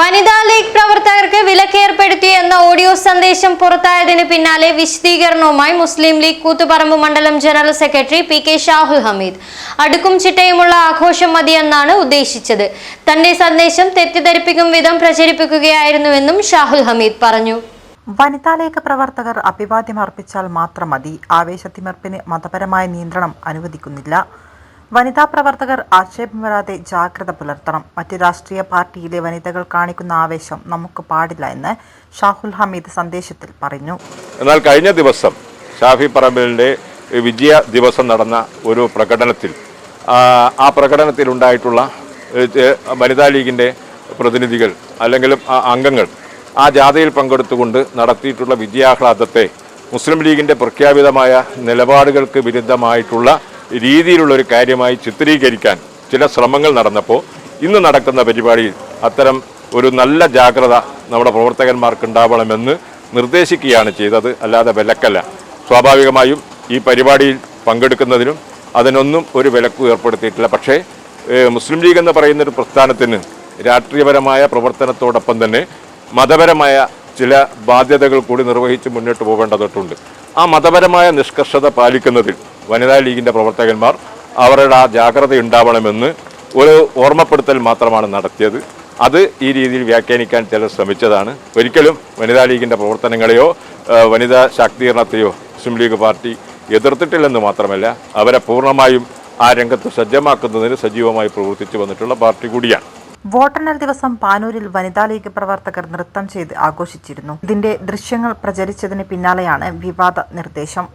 വനിതാ ലീഗ് പ്രവർത്തകർക്ക് വിലക്കേർപ്പെടുത്തി എന്ന ഓഡിയോ സന്ദേശം പുറത്തായതിന് പിന്നാലെ വിശദീകരണവുമായി മുസ്ലിം ലീഗ് കൂത്തുപറമ്പ് മണ്ഡലം general secretary P K Shahul Hameed. അടുക്കും ചിട്ടയുമുള്ള ആഘോഷം മതിയെന്നാണ് ഉദ്ദേശിച്ചത്. തന്റെ സന്ദേശം തെറ്റിദ്ധരിപ്പിക്കും വിധം പ്രചരിപ്പിക്കുകയായിരുന്നുവെന്നും ഷാഹുൽ ഹമീദ് പറഞ്ഞു. വനിതാ ലീഗ് പ്രവർത്തകർ അഭിവാദ്യം അർപ്പിച്ചാൽ മാത്രം മതി. ആവേശത്തിമർപ്പിന് മതപരമായ നിയന്ത്രണം അനുവദിക്കുന്നില്ല. വനിതാ പ്രവർത്തകർ ആക്ഷേപം വരാതെ ജാഗ്രത പുലർത്തണം. മറ്റ് രാഷ്ട്രീയ പാർട്ടിയിലെ വനിതകൾ കാണിക്കുന്ന ആവേശം നമുക്ക് പാടില്ല എന്ന് ഷാഹുൽ ഹമീദ് സന്ദേശത്തിൽ പറഞ്ഞു. എന്നാൽ കഴിഞ്ഞ ദിവസം ഷാഫി പറമ്പലിന്റെ വിജയ ദിവസം നടന്ന ഒരു പ്രകടനത്തിൽ ആ, പ്രകടനത്തിൽ ഉണ്ടായിട്ടുള്ള വനിതാ ലീഗിന്റെ പ്രതിനിധികൾ അല്ലെങ്കിൽ അംഗങ്ങൾ ആ ജാഥയിൽ പങ്കെടുത്തുകൊണ്ട് നടത്തിയിട്ടുള്ള വിജയാഹ്ലാദത്തെ മുസ്ലിം ലീഗിന്റെ പ്രഖ്യാപിതമായ നിലപാടുകൾക്ക് വിരുദ്ധമായിട്ടുള്ള രീതിയിലുള്ള ഒരു കാര്യമായി ചിത്രീകരിക്കാൻ ചില ശ്രമങ്ങൾ നടന്നപ്പോൾ ഇന്ന് നടക്കുന്ന പരിപാടിയിൽ അത്തരം ഒരു നല്ല ജാഗ്രത നമ്മുടെ പ്രവർത്തകന്മാർക്ക് ഉണ്ടാവണമെന്ന് നിർദ്ദേശിക്കുകയാണ് ചെയ്തത്. അല്ലാതെ വിലക്കല്ല. സ്വാഭാവികമായും ഈ പരിപാടിയിൽ പങ്കെടുക്കുന്നതിനും അതിനൊന്നും ഒരു വിലക്കും ഏർപ്പെടുത്തിയിട്ടില്ല. പക്ഷേ മുസ്ലിം ലീഗ് എന്ന് പറയുന്നൊരു പ്രസ്ഥാനത്തിന് രാഷ്ട്രീയപരമായ പ്രവർത്തനത്തോടൊപ്പം തന്നെ മതപരമായ ചില ബാധ്യതകൾ കൂടി നിർവഹിച്ച് മുന്നോട്ട് പോകേണ്ടതായിട്ടുണ്ട് ആ മതപരമായ നിഷ്കർഷത പാലിക്കുന്നതിൽ വനിതാ ലീഗിന്റെ പ്രവർത്തകന്മാർ അവരുടെ ആ ജാഗ്രത ഉണ്ടാവണമെന്ന് ഒരു ഓർമ്മപ്പെടുത്തൽ മാത്രമാണ് നടത്തിയത്. അത് ഈ രീതിയിൽ വ്യാഖ്യാനിക്കാൻ ചിലർ ശ്രമിച്ചതാണ്. ഒരിക്കലും വനിതാ ലീഗിന്റെ പ്രവർത്തനങ്ങളെയോ വനിതാ ശാക്തീകരണത്തെയോ മുസ്ലിം ലീഗ് പാർട്ടി എതിർത്തിട്ടില്ലെന്ന് മാത്രമല്ല അവരെ പൂർണമായും ആ രംഗത്ത് സജ്ജമാക്കുന്നതിന് സജീവമായി പ്രവർത്തിച്ചു വന്നിട്ടുള്ള പാർട്ടി കൂടിയാണ്. വോട്ടെണ്ണൽ ദിവസം പാനൂരിൽ വനിതാ ലീഗ് പ്രവർത്തകർ നൃത്തം ചെയ്ത് ആഘോഷിച്ചിരുന്നു. ഇതിന്റെ ദൃശ്യങ്ങൾ പ്രചരിച്ചതിന് പിന്നാലെയാണ് വിവാദ നിർദ്ദേശം.